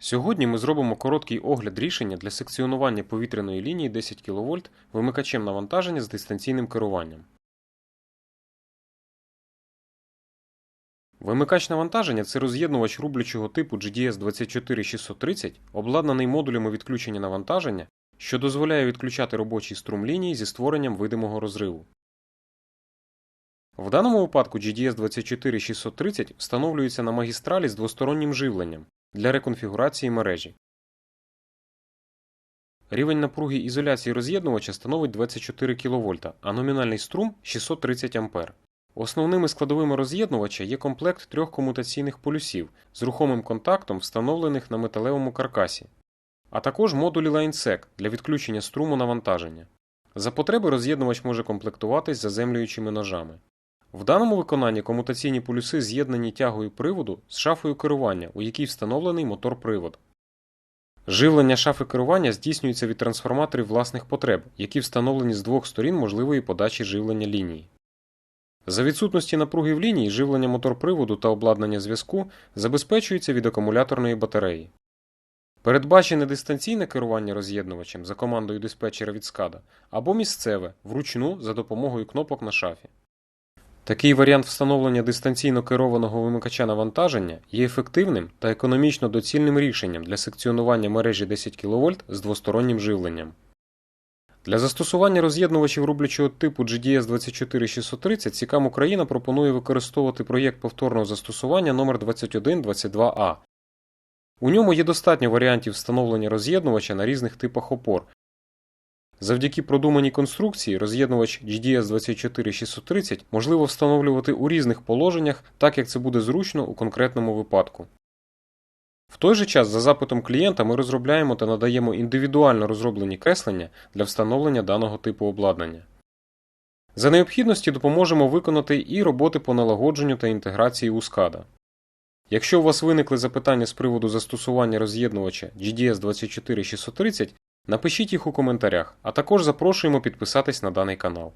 Сьогодні ми зробимо короткий огляд рішення для секціонування повітряної лінії 10 кВт вимикачем навантаження з дистанційним керуванням. Вимикач навантаження це роз'єднувач рублячого типу GDS 24630, обладнаний модулями відключення навантаження, що дозволяє відключати робочий струм лінії зі створенням видимого розриву. В даному випадку GDS 24630 встановлюється на магістралі з двостороннім живленням для реконфігурації мережі. Рівень напруги ізоляції роз'єднувача становить 24 кВт, а номінальний струм 630 А. Основними складовими роз'єднувача є комплект трьох комутаційних полюсів з рухомим контактом, встановлених на металевому каркасі, а також модулі LineSec для відключення струму навантаження. За потреби роз'єднувач може комплектуватись заземлюючими ножами. В даному виконанні комутаційні полюси з'єднані тягою приводу з шафою керування, у якій встановлений мотор-привод. Живлення шафи керування здійснюється від трансформаторів власних потреб, які встановлені з двох сторін можливої подачі живлення лінії. За відсутності напруги в лінії живлення мотор-приводу та обладнання зв'язку забезпечується від акумуляторної батареї. Передбачене дистанційне керування роз'єднувачем за командою диспетчера від SCADA або місцеве вручну за допомогою кнопок на шафі. Такий варіант встановлення дистанційно керованого вимикача навантаження є ефективним та економічно доцільним рішенням для секціонування мережі 10 кВт з двостороннім живленням. Для застосування роз'єднувачів рублячого типу GDS 24630 Сікам Україна пропонує використовувати проєкт повторного застосування номер 2122А. У ньому є достатньо варіантів встановлення роз'єднувача на різних типах опор. Завдяки продуманій конструкції роз'єднувач GDS 24630 можливо встановлювати у різних положеннях, так як це буде зручно у конкретному випадку. В той же час за запитом клієнта ми розробляємо та надаємо індивідуально розроблені креслення для встановлення даного типу обладнання. За необхідності допоможемо виконати і роботи по налагодженню та інтеграції у SCADA. Якщо у вас виникли запитання з приводу застосування роз'єднувача GDS 24630, напишіть їх у коментарях, а також запрошуємо підписатись на даний канал.